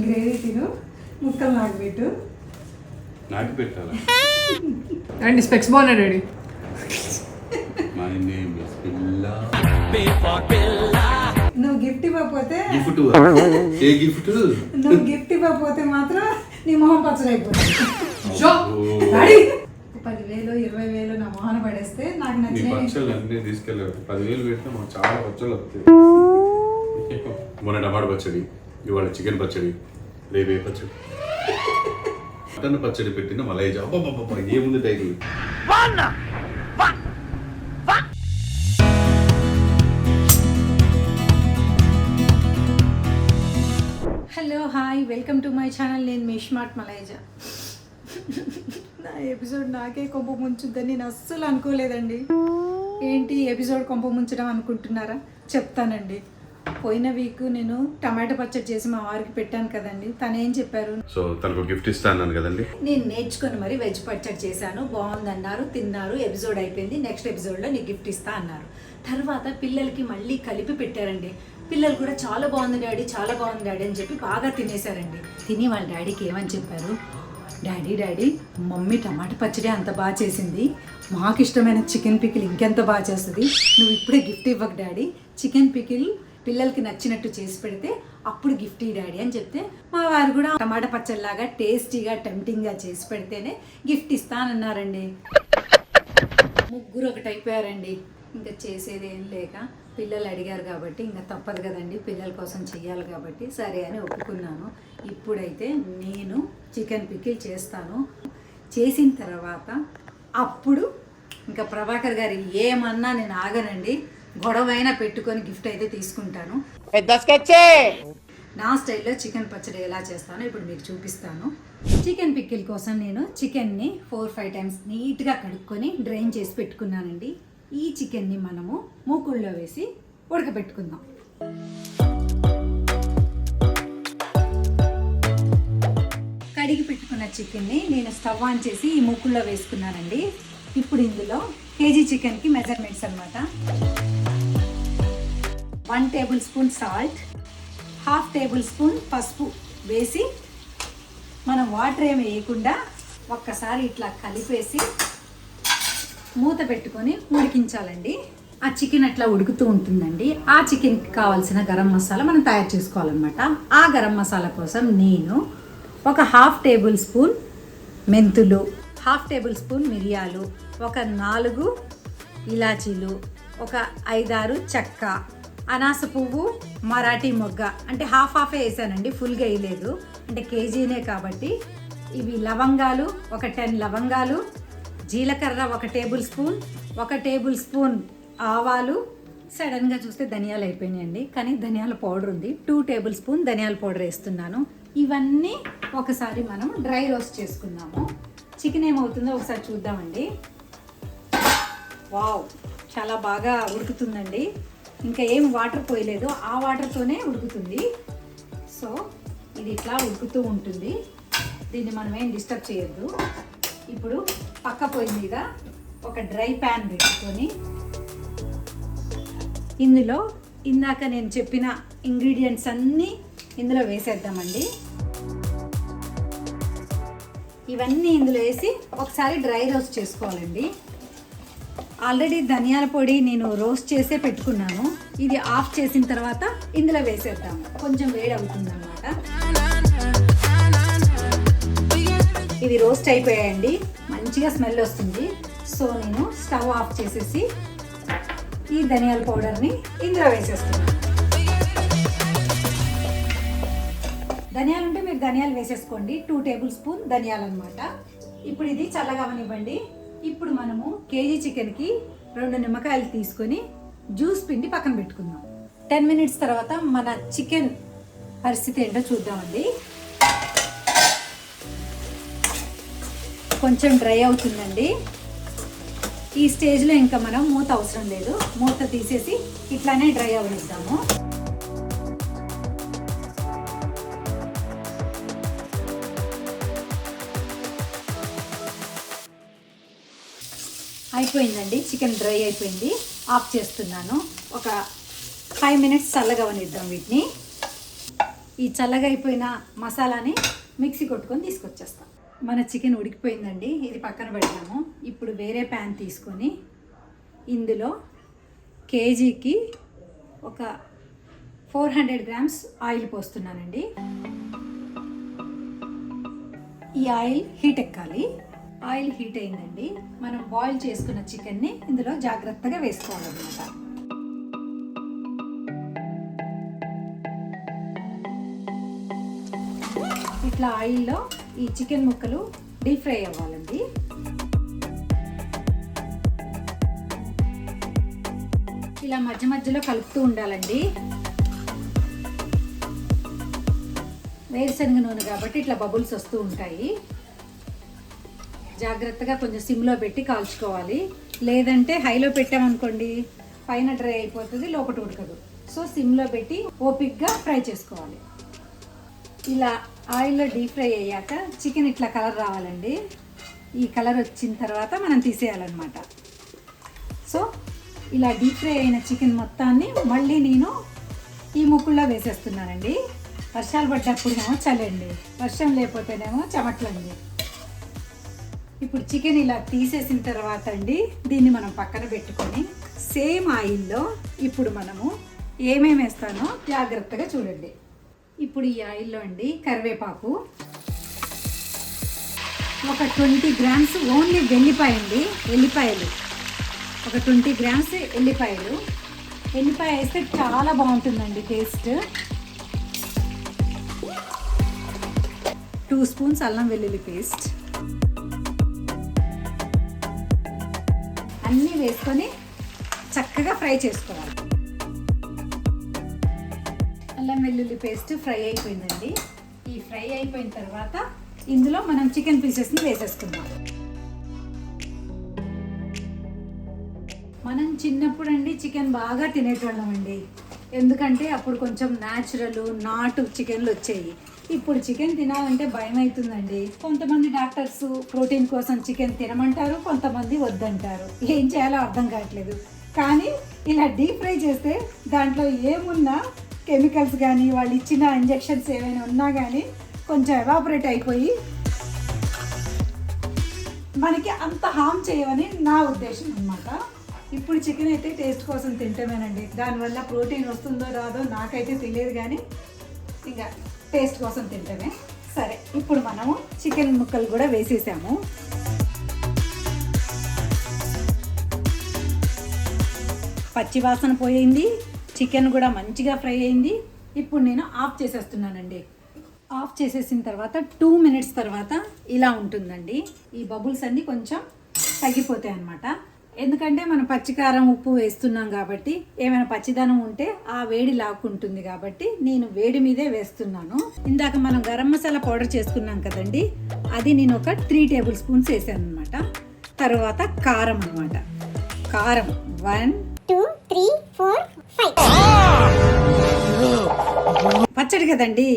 Gravy తిను ముక్కలు నాకు పెట్టు నాకు పెట్టాలా అండి స్పెక్స్ బాగున్నాడు డాడీ మై నేమ్ ఇస్ పిల్ల నువ్వు గిఫ్ట్ ఇవ్వకపోతే గిఫ్ట్ ఏ గిఫ్ట్? నువ్వు గిఫ్ట్ ఇవ్వకపోతే మాత్రం నీ మొహం పచ్చడి అయిపోతుంది షో ఓ. డాడీ పదివేలు ఇరవై వేలు నా మొహన పడేస్తే నాకు నీ నచ్చిన అన్నీ తీసుకెళ్ళారు పదివేలు పెడితే మాకు చాలా పచ్చళ్ళు వస్తాయి. మొన్న టమాటా పచ్చడి. ఇవాళ చికెన్ పచ్చడి రేపు పచ్చడి. మటన్ పచ్చడి పెట్టిన మలైజా. అబ్బాబ్బా ఏముంది title? Hello hi welcome to my channel నేను మీ స్మార్ట్ మలైజా నా ఎపిసోడ్ నాకే కొంప ముంచుద్దని నేను అస్సలు అనుకోలేదండి. ఏంటి ఎపిసోడ్ కొంప ముంచడం అనుకుంటున్నారా? చెప్తానండి. పోయిన వీక్ నేను టమాటా పచ్చడి చేసి మా వారికి పెట్టాను కదండి. తను ఏం చెప్పారు? సో తనకు గిఫ్ట్ ఇస్తా అన్నాను కదండి. నేను నేర్చుకొని మరి వెజ్ పచ్చడి చేశాను. బాగుందన్నారు తిన్నారు ఎపిసోడ్ అయిపోయింది. నెక్స్ట్ ఎపిసోడ్లో నీకు గిఫ్ట్ ఇస్తా అన్నారు. తర్వాత పిల్లలకి మళ్ళీ కలిపి పెట్టారండి. పిల్లలు కూడా చాలా బాగుంది డాడీ చాలా బాగుంది డాడీ అని చెప్పి బాగా తినేశారండి. తిని వాళ్ళ డాడీకి ఏమని చెప్పారు? డాడీ డాడీ మమ్మీ టమాటా పచ్చడి అంత బాగా చేసింది. మాకు ఇష్టమైన చికెన్ పికిల్ ఇంకెంత బాగా చేస్తుంది? నువ్వు ఇప్పుడే గిఫ్ట్ ఇవ్వకు డాడీ. చికెన్ పికిల్ పిల్లలకి నచ్చినట్టు చేసి పెడితే అప్పుడు గిఫ్ట్ ఈ డాడీ అని చెప్తే మా వారు కూడా టమాటా పచ్చడిలాగా టేస్టీగా టెంప్టింగ్గా చేసి పెడితేనే గిఫ్ట్ ఇస్తానన్నారండి. ముగ్గురు ఒకటి అయిపోయారండి. ఇంకా చేసేది ఏం లేక పిల్లలు అడిగారు కాబట్టి ఇంకా తప్పదు కదండి పిల్లల కోసం చెయ్యాలి కాబట్టి సరే అని ఒప్పుకున్నాను. ఇప్పుడైతే నేను చికెన్ పికిల్ చేస్తాను. చేసిన తర్వాత అప్పుడు ఇంకా ప్రభాకర్ గారు ఏమన్నా నేను ఆగనండి. గొడవైనా పెట్టుకొని గిఫ్ట్ అయితే తీసుకుంటాను. నా స్టైల్లో చికెన్ పచ్చడి ఎలా చేస్తానో ఇప్పుడు మీకు చూపిస్తాను. చికెన్ పిక్కిల్ కోసం నేను చికెన్ని ఫోర్ ఫైవ్ టైమ్స్ నీట్గా కడుక్కొని డ్రైన్ చేసి పెట్టుకున్నానండి. ఈ చికెన్ని మనము మూకుళ్ళలో వేసి ఉడకబెట్టుకుందాం. కడిగి పెట్టుకున్న చికెన్ని నేను స్టవ్ ఆన్ చేసి ఈ మూకుల్లో వేసుకున్నానండి. ఇప్పుడు ఇందులో కేజీ చికెన్కి మెజర్మెంట్స్ అనమాట one tablespoon salt half tablespoon పసుపు వేసి మనం వాటర్ ఏమి వేయకుండా ఒక్కసారి ఇట్లా కలిపేసి మూత పెట్టుకొని ఉడికించాలండి. ఆ చికెన్ అట్లా ఉడుకుతూ ఉంటుందండి ఆ చికెన్కి కావాల్సిన గరం మసాలా మనం తయారు చేసుకోవాలన్నమాట. ఆ గరం మసాలా కోసం నేను ఒక హాఫ్ టేబుల్ స్పూన్ మెంతులు హాఫ్ టేబుల్ స్పూన్ మిరియాలు ఒక నాలుగు ఇలాచీలు ఒక ఐదారు చెక్క అనాస పువ్వు మరాఠీ మొగ్గ. అంటే హాఫ్ హాఫే వేసానండి ఫుల్గా వేయలేదు. అంటే కేజీనే కాబట్టి ఇవి లవంగాలు ఒక టెన్ లవంగాలు జీలకర్ర ఒక టేబుల్ స్పూన్ ఒక టేబుల్ స్పూన్ ఆవాలు. సడన్గా చూస్తే ధనియాలు అయిపోయినాయండి కానీ ధనియాల పౌడర్ ఉంది. టూ టేబుల్ స్పూన్ ధనియాల పౌడర్ వేస్తున్నాను. ఇవన్నీ ఒకసారి మనం డ్రై రోస్ట్ చేసుకుందాము. చికెన్ ఏమవుతుందో ఒకసారి చూద్దామండి. వావ్ చాలా బాగా ఉడుకుతుందండి. ఇంకా ఏం వాటర్ పోయలేదు. ఆ వాటర్తోనే ఉడుకుతుంది. సో ఇది ఇట్లా ఉడుకుతూ ఉంటుంది. దీన్ని మనం ఏం డిస్టర్బ్ చేయొద్దు. ఇప్పుడు పక్క పొయ్యి మీద ఒక డ్రై ప్యాన్ పెట్టుకొని ఇందులో ఇందాక నేను చెప్పిన ఇంగ్రీడియంట్స్ అన్నీ ఇందులో వేసేద్దామండి. ఇవన్నీ ఇందులో వేసి ఒకసారి డ్రై రోస్ట్ చేసుకోవాలండి. ఆల్రెడీ ధనియాల పొడి నేను రోస్ట్ చేసే పెట్టుకున్నాను. ఇది ఆఫ్ చేసిన తర్వాత ఇందులో వేసేద్దాం కొంచెం వేడి అవుతుంది అనమాట ఇవి రోస్ట్ అయిపోయాయండి. మంచిగా స్మెల్ వస్తుంది. సో నేను స్టవ్ ఆఫ్ చేసేసి ఈ ధనియాల పౌడర్ని ఇందులో వేసేస్తున్నాను. ధనియాలు ఉంటే మీరు ధనియాలు వేసేసుకోండి. టూ టేబుల్ స్పూన్ ధనియాలు అనమాట ఇప్పుడు ఇది చల్లగా అవనివ్వండి. ఇప్పుడు మనము కేజీ చికెన్కి రెండు నిమ్మకాయలు తీసుకొని జ్యూస్ పిండి పక్కన పెట్టుకుందాం. టెన్ మినిట్స్ తర్వాత మన చికెన్ పరిస్థితి ఏంటో చూద్దామండి. కొంచెం డ్రై అవుతుందండి. ఈ స్టేజ్లో ఇంకా మనం మూత అవసరం లేదు. మూత తీసేసి ఇట్లానే డ్రై అవనిద్దాము. అయిపోయిందండి. చికెన్ డ్రై అయిపోయింది. ఆఫ్ చేస్తున్నాను. ఒక ఫైవ్ మినిట్స్ చల్లగా వనిద్దాం వీటిని. ఈ చల్లగా అయిపోయిన మసాలాని మిక్సీ కొట్టుకొని తీసుకొచ్చేస్తాం. మన చికెన్ ఉడికిపోయిందండి. ఇది పక్కన పెడతాము ఇప్పుడు వేరే ప్యాన్ తీసుకొని ఇందులో కేజీకి ఒక ఫోర్ హండ్రెడ్ గ్రామ్స్ ఆయిల్ పోస్తున్నానండి. ఈ ఆయిల్ హీట్ ఎక్కాలి. ఆయిల్ హీట్ అయిందండి. మనం బాయిల్ చేసుకున్న చికెన్ని ఇందులో జాగ్రత్తగా వేసుకోవాలన్నమాట. ఇట్లా ఆయిల్లో ఈ చికెన్ ముక్కలు డీప్ ఫ్రై అవ్వాలండి. ఇలా మధ్య మధ్యలో కలుపుతూ ఉండాలండి. వేరుశనగ నూనె కాబట్టి ఇట్లా బబుల్స్ వస్తూ ఉంటాయి. జాగ్రత్తగా కొంచెం సిమ్లో పెట్టి కాల్చుకోవాలి. లేదంటే హైలో పెట్టామనుకోండి పైన డ్రై అయిపోతుంది లోపల ఉడకదు. సో సిమ్లో పెట్టి ఓపిక్గా ఫ్రై చేసుకోవాలి. ఇలా ఆయిల్లో డీప్ ఫ్రై అయ్యాక చికెన్ ఇట్లా కలర్ రావాలండి. ఈ కలర్ వచ్చిన తర్వాత మనం తీసేయాలన్నమాట. సో ఇలా డీప్ ఫ్రై అయిన చికెన్ మొత్తాన్ని మళ్ళీ నేను ఈ ముక్కుల్లో వేసేస్తున్నానండి. వర్షాలు పడ్డప్పుడేమో చలండి వర్షం లేకపోతేనేమో చెమట్లండి. ఇప్పుడు చికెన్ ఇలా తీసేసిన తర్వాత అండి దీన్ని మనం పక్కన పెట్టుకొని సేమ్ ఆయిల్లో ఇప్పుడు మనము ఏమేమి వేస్తానో జాగ్రత్తగా చూడండి. ఇప్పుడు ఈ ఆయిల్లో అండి కరివేపాకు ఒక ట్వంటీ గ్రామ్స్ ఓన్లీ వెల్లిపాయ అండి వెల్లిపాయలు. ఒక ట్వంటీ గ్రామ్స్ ఎల్లిపాయలు ఎల్లిపాయ వేస్తే చాలా బాగుంటుందండి టేస్ట్. టూ స్పూన్స్ అల్లం వెల్లుల్లి పేస్ట్. అన్నీ వేసుకొని చక్కగా ఫ్రై చేసుకోవాలి. అల్లం వెల్లుల్లి పేస్ట్ ఫ్రై అయిపోయిందండి. ఈ ఫ్రై అయిపోయిన తర్వాత ఇందులో మనం చికెన్ పీసెస్ని వేసేసుకుందాం. మనం చిన్నప్పుడు అండి చికెన్ బాగా తినేటోళ్ళం అండి ఎందుకంటే అప్పుడు కొంచెం న్యాచురల్ నాటు చికెన్లు వచ్చాయి ఇప్పుడు చికెన్ తినాలంటే భయం అవుతుందండి కొంతమంది డాక్టర్స్ ప్రోటీన్ కోసం చికెన్ తినమంటారు కొంతమంది వద్దంటారు. ఏం చేయాలో అర్థం కావట్లేదు. కానీ ఇలా డీప్ ఫ్రై చేస్తే దాంట్లో ఏమున్నా కెమికల్స్ కానీ వాళ్ళు ఇచ్చిన ఇంజెక్షన్స్ ఏమైనా ఉన్నా కానీ కొంచెం ఎవాపరేట్ అయిపోయి మనకి అంత హామ్ చేయవని నా ఉద్దేశం అన్నమాట. ఇప్పుడు చికెన్ అయితే టేస్ట్ కోసం తింటామేనండి. దానివల్ల ప్రోటీన్ వస్తుందో రాదో నాకైతే తెలియదు కానీ ఇంకా టేస్ట్ కోసం తింటామే సరే ఇప్పుడు మనము చికెన్ ముక్కలు కూడా వేసేసాము. పచ్చి వాసన పోయింది చికెన్ కూడా మంచిగా ఫ్రై అయింది. ఇప్పుడు నేను ఆఫ్ చేసేస్తున్నానండి. ఆఫ్ చేసేసిన తర్వాత టూ మినిట్స్ తర్వాత ఇలా ఉంటుందండి. ఈ బబుల్స్ అన్నీ కొంచెం తగ్గిపోతాయి అన్నమాట ఎందుకంటే మనం పచ్చికారం ఉప్పు వేస్తున్నాం కాబట్టి ఏమైనా పచ్చిదనం ఉంటే ఆ వేడి లాక్కుంటుంది కాబట్టి నేను వేడి మీదే వేస్తున్నాను. ఇందాక మనం గరం మసాలా పౌడర్ చేసుకున్నాం కదండి అది నేను ఒక త్రీ టేబుల్ స్పూన్స్ వేసాను అనమాట తర్వాత కారం అనమాట కారం వన్ టూ త్రీ ఫోర్ పచ్చడి కదండి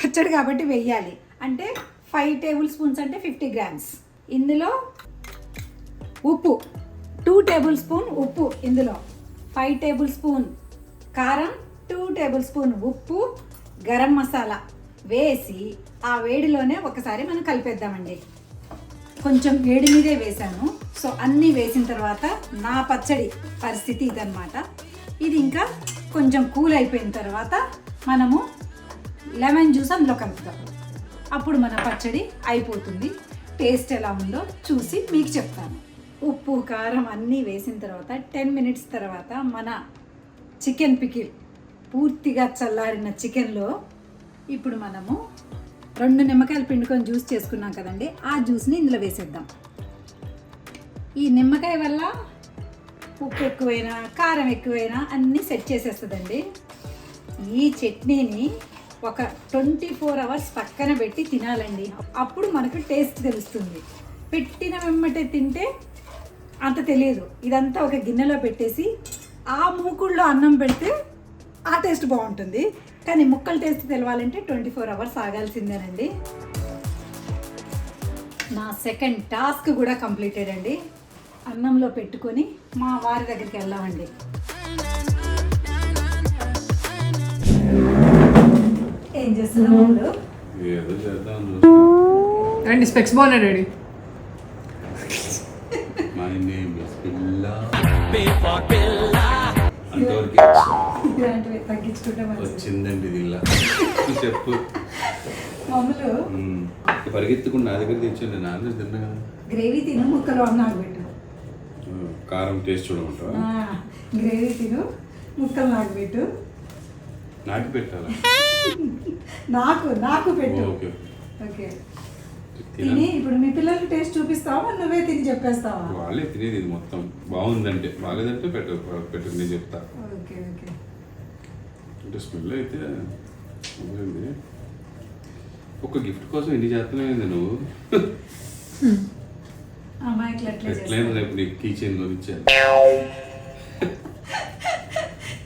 పచ్చడి కాబట్టి వెయ్యాలి అంటే ఫైవ్ టేబుల్ స్పూన్స్ అంటే ఫిఫ్టీ గ్రామ్స్. ఇందులో ఉప్పు. టూ టేబుల్ స్పూన్ ఉప్పు ఇందులో. ఫైవ్ టేబుల్ స్పూన్ కారం టూ టేబుల్ స్పూన్ ఉప్పు గరం మసాలా వేసి ఆ వేడిలోనే ఒకసారి మనం కలిపేద్దామండి. కొంచెం వేడి మీదే వేసాను. సో అన్నీ వేసిన తర్వాత నా పచ్చడి పరిస్థితి ఇదనమాట ఇది ఇంకా కొంచెం కూల్ అయిపోయిన తర్వాత మనము లెమన్ జ్యూస్ అందులో కలుపుతాం. అప్పుడు మన పచ్చడి అయిపోతుంది. టేస్ట్ ఎలా ఉందో చూసి మీకు చెప్తాను. ఉప్పు కారం అన్నీ వేసిన తర్వాత టెన్ మినిట్స్ తర్వాత మన చికెన్ పికిల్ పూర్తిగా చల్లారిన చికెన్లో ఇప్పుడు మనము రెండు నిమ్మకాయలు పిండుకొని జ్యూస్ చేసుకున్నాం కదండి ఆ జ్యూస్ని ఇందులో వేసేద్దాం. ఈ నిమ్మకాయ వల్ల ఉప్పు ఎక్కువైనా కారం ఎక్కువైనా అన్నీ సెట్ చేసేస్తుందండి. ఈ చట్నీని ఒక ట్వంటీ ఫోర్ అవర్స్ పక్కన పెట్టి తినాలండి. అప్పుడు మనకు టేస్ట్ తెలుస్తుంది. పెట్టిన వెంబటే తింటే అంత తెలియదు. ఇదంతా ఒక గిన్నెలో పెట్టేసి ఆ మూకుల్లో అన్నం పెడితే ఆ టేస్ట్ బాగుంటుంది. కానీ ముక్కల టేస్ట్ తెలవాలంటే ట్వంటీ ఫోర్ అవర్స్ ఆగాల్సిందేనండి. నా సెకండ్ టాస్క్ కూడా కంప్లీటెడ్ అండి అన్నంలో పెట్టుకొని మా వారి దగ్గరికి వెళ్ళామండి ఏ చూస్తున్నా. అండ్ స్పెక్స్ బాగున్నాయి డాడీ. మై నేమ్ ఇస్ పిల్ల అంతవరకు వచ్చిందండి ఇలా. చెప్పు. మమ్మల్ని మ్మ్. పరిగెత్తుకుని నా దగ్గర తెచ్చండి. వెజ్ తిన్నా కదా. గ్రేవీ తిను ముక్కలు నాకు పెట్టు కారం టేస్ట్ చూడమంటావా? ఆ, గ్రేవీ తిను ముక్కలు నాకు పెట్టు నాటి పెట్టాలా నాకు నాకు పెట్టు. ఓకే. ఓకే. తిన ఇప్పుడు మీ పిల్లలకి టేస్ట్ చూపిస్తావా? నువ్వే తిని చెప్పేస్తావా? వాళ్ళే తినేది ఇది మొత్తం. బాగుందంటే బాగాలేదంటే పెట్ట పెట్టు నేను చెప్తా. Okay okay. అంటే స్మెల్ అయితే. ఒక గిఫ్ట్ కోసం ఎన్ని చేస్తున్నాయింది నువ్వు? ఎట్లయినా? రేపు నీకు కీ చైన్ కొనిచ్చాను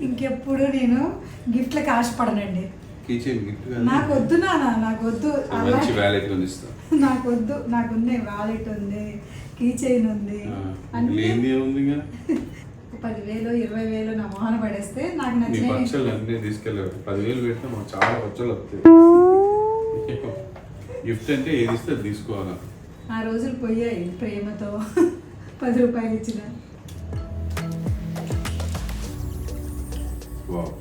ఇంకెప్పుడు నేను గిఫ్ట్లకు ఆశపడనండి. గిఫ్ట్ నాకు వద్దు నాన్న నాకు వద్దు మంచి నాకు వద్దు నాకు ఉంది వాలెట్ ఉంది కీ చైన్ ఉంది లేనిది ఇంకా? పదివేలు ఇరవై వేలు నా మొహన పడేస్తే నాకు నచ్చిన పచ్చళ్ళు అన్నీ తీసుకెళ్ళారు పదివేలు పెట్టినా మాకు చాలా పచ్చళ్ళు వస్తాయి. గిఫ్ట్ అంటే ఏది ఇస్తే అది తీసుకోవాలా? ఆ రోజులు పోయాయి ప్రేమతో. పది రూపాయలు ఇచ్చిన. వావ్.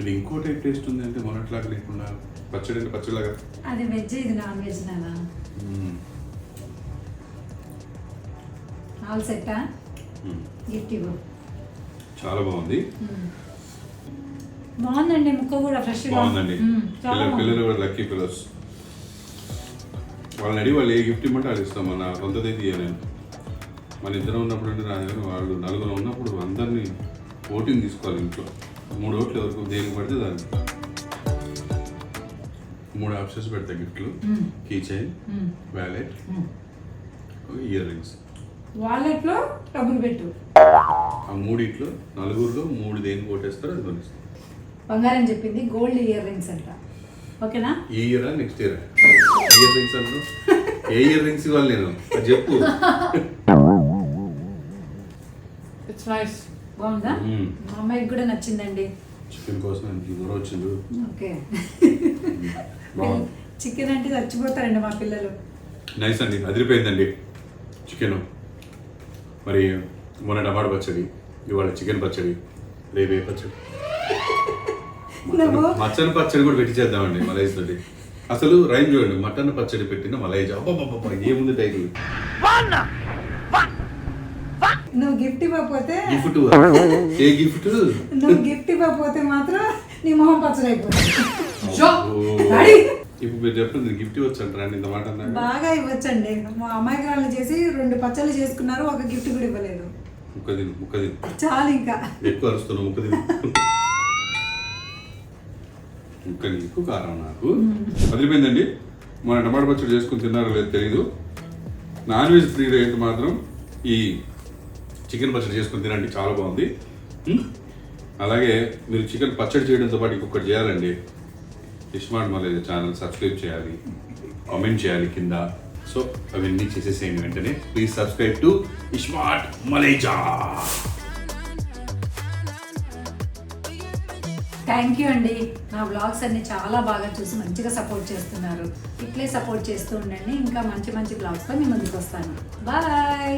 ఇది ఇంకో టైప్ టేస్ట్ ఉంది అంటే మొన్నట్లాగా లేకుండా పచ్చడి అంటే పచ్చడిలాగా? అది వెజ్ ఇది నాన్ వెజ్ మ్మ్. ఆల్ సెట్టా. గిఫ్ట్ ఇవ్వు చాలా బాగుంది. బాగుందండి ముక్క కూడా ఫ్రెష్ బాగుందండి. పిల్లలు కూడా లక్కీ పిల్లర్స్. వాళ్ళని అడిగి వాళ్ళు ఏ గిఫ్ట్ ఇమ్మంటే అది ఇస్తాం. మన సొంతదే తీయలేను మన ఇద్దరం ఉన్నప్పుడు అంటే నా దగ్గర వాళ్ళు నలుగురు ఉన్నప్పుడు అందరినీ ఓటింగ్ తీసుకోవాలి ఇంట్లో. మూడు ఓట్లు ఎవరికి దేనికి పడితే దానికి. మూడు ఆప్షన్స్ పెడతా గిఫ్ట్లు. Key chain. Wallet. Earrings. వాలెట్లో డబ్బులు పెట్టు. ఆ మూడిట్లో నలుగురిలో మూడు దేనికి ఓటేస్తారో అది కొనిస్తాం. బంగారం చెప్పింది గోల్డ్ ఇయర్ రింగ్స్ అంట. ఓకేనా? ఈ ఇయరా నెక్స్ట్ ఇయర్? ఇయర్ రింగ్స్ అన్నా ఏ ఇయర్ రింగ్స్ ఇవ్వాలి నేను? చెప్పు. ఇట్స్ నైస్ బాగుందా. మా అమ్మాయికి కూడా నచ్చిందండి. చికెన్ కోసం వచ్చిండు ఓకే. బాగుంది. చికెన్ అంటే చచ్చిపోతారండి మా పిల్లలు. నైస్ అండి. అదిరిపోయిందండి చికెన్. మరి మొన్న టమాటా పచ్చడి ఇవాళ చికెన్ పచ్చడి రేపు పచ్చడి. మటన్ పచ్చడి కూడా పెట్టి చేద్దామండి మలైజ్ తోటి. అసలు రైన్ చూడండి మటన్ పచ్చడి పెట్టిన మలైజ్. అబ్బాబ్బా ఏముంది టైటిల్? నువ్వు గిఫ్ట్ ఇవ్వకపోతే గిఫ్ట్ ఏ గిఫ్ట్ నువ్వు గిఫ్ట్ ఇవ్వకపోతే మాత్రం నీ మొహం పచ్చడి అయిపోతుంది షో డాడీ ఇప్పుడు మీరు చెప్పింది గిఫ్ట్ ఇవ్వచ్చు అంటారా ఇంత మాట బాగా ఇవ్వచ్చండి. మా అమ్మాయికి చేసి రెండు పచ్చళ్ళు చేసుకున్నారు ఒక గిఫ్ట్ కూడా ఇవ్వలేదు. ముక్క తిను ముక్క తిను చాలు ఇంకా. ఎక్కువ అరుస్తున్నావు ముక్క తిను ముక్క నీకు కారం నాకు. అదిరిపోయిందండి. మన టమాటా పచ్చడి చేసుకుని తిన్నారో లేదో తెలియదు నాన్ వెజ్ ఫ్రీ రేట్ మాత్రం ఈ చికెన్ పచ్చడి చేసుకుని తినండి చాలా బాగుంది? అలాగే మీరు చికెన్ పచ్చడి చేయడంతో పాటు ఇంకొకటి చేయాలండి. ఇస్మార్ట్ మలేజ్ ఛానల్ సబ్స్క్రైబ్ చేయాలి కామెంట్ చేయాలి కింద. సో అవన్నీ చేసేసేయండి వెంటనే. Please subscribe to iSmart Maleja thank you అండి. నా వ్లాగ్స్ అన్ని చాలా బాగా చూసి మంచిగా సపోర్ట్ చేస్తున్నారు. ఇట్లే సపోర్ట్ చేస్తూ ఉండండి. ఇంకా మంచి మంచి బ్లాగ్స్తో మీ ముందుకు వస్తాను. బాయ్